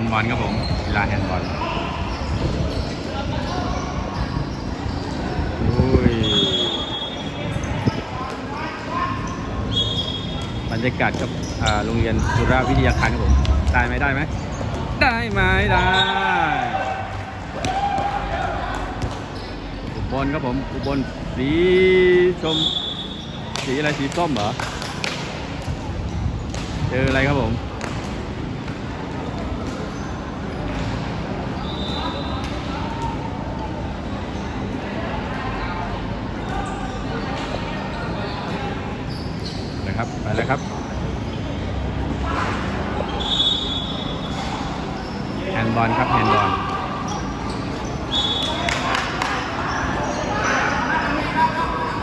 นด์บอลครับผมกีฬาแฮนด์บอลบรรยากาศกับโรงเรียนสุราวิทยาคารครับผม ได้ไหมได้ไหม ได้ไหมได้อุบลครับผม อุบลสีชม สีอะไรสีส้มเหรอ เจออะไรครับผม ครับไปแล้วครับแฮนด์บอลครับแฮนด์บอล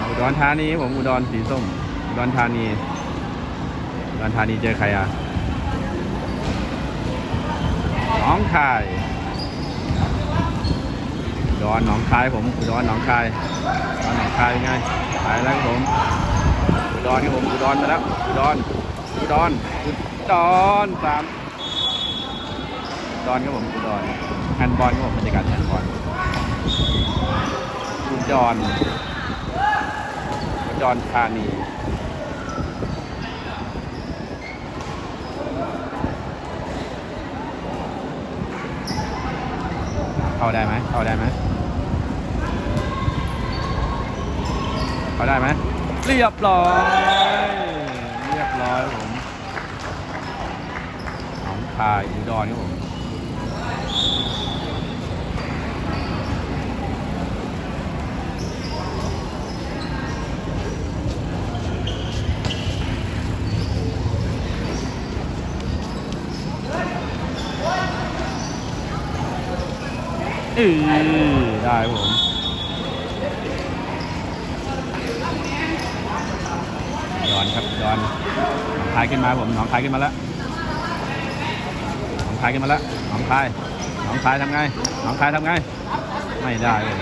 อุดรธานีผมอุดรสีส้มอุดรธานีอุดรธานีเจอใครอะน้องคายอุดรหนองคายผมอุดรหนองคายอุดรหนองคายเป็นไงไปแล้วครับผม อุดรครับผมอุดรมาแล้วอุดรอุดรอุดรสามอุดรครับผมอุดรแฮนด์บอลครับผมบรรยากาศแฮนด์บอลอุดรอุดรธานีเข้าได้ไหมเข้าได้ไหมเข้าได้ไหม เรียบร้อย เรียบร้อยผมหนองคายอุดรครับผมเออได้ผม อนครับดอนหนองคายขึ้นมาผมหนองคายขึ้นมาแล้วหนองคายขึ้นมาแล้วหนองคายหนองคายทำไงหนองคายทำไง ไม่ได้เลย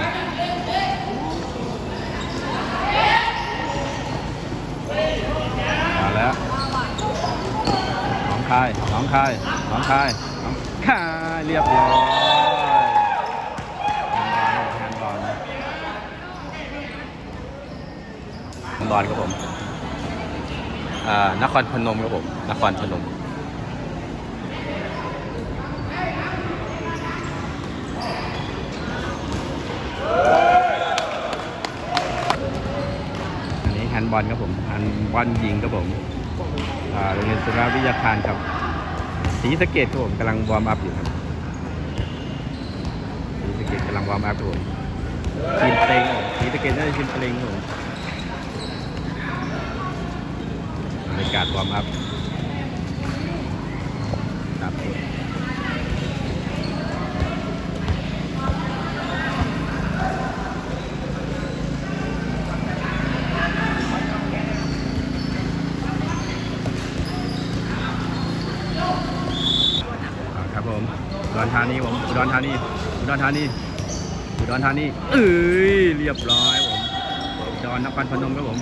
มาแล้วหนองคายหนองคายหนองคายหนองคายเรียบร้อยแฮนด์บอลแฮนด์บอลครับผม นครพนมครับผม นครพนม อันนี้แฮนด์บอลครับผมแฮนบอลยิงครับผมโรงเรียนสุราวิทยาคารครับ สีสเกตครับผมกำลังวอร์มอัพอยู่ครับ สีสเกตกำลังวอร์มอัพอยู่ทีมเพลงสีสเกตน่าจะทีมเพลงครับผม บรรยากาศวอร์มอัพครับอ่าครับผมอุดรธานีผมอุดรธานีอุดรธานีอุดรธานีเอ้ยเรียบร้อยผมอุดรนครพนมครับผม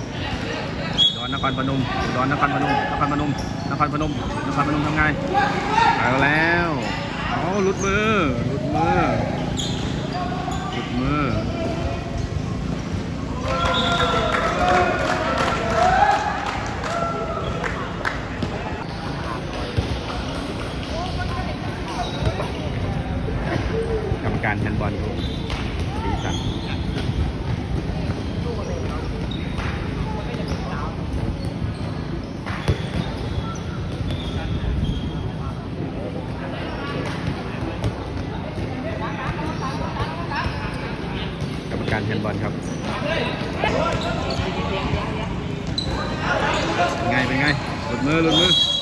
ครพนมอุดรนครพนมนครพนมนครพนมนครพนมทำไงเอาแล้วเอาหลุดมือหลุดมือหลุดมือทำการแฮนด์บอลครับผมสีสัน การมการแฮนบอลครับเป็นไงเป็นไงหลุดมือหลุดมือ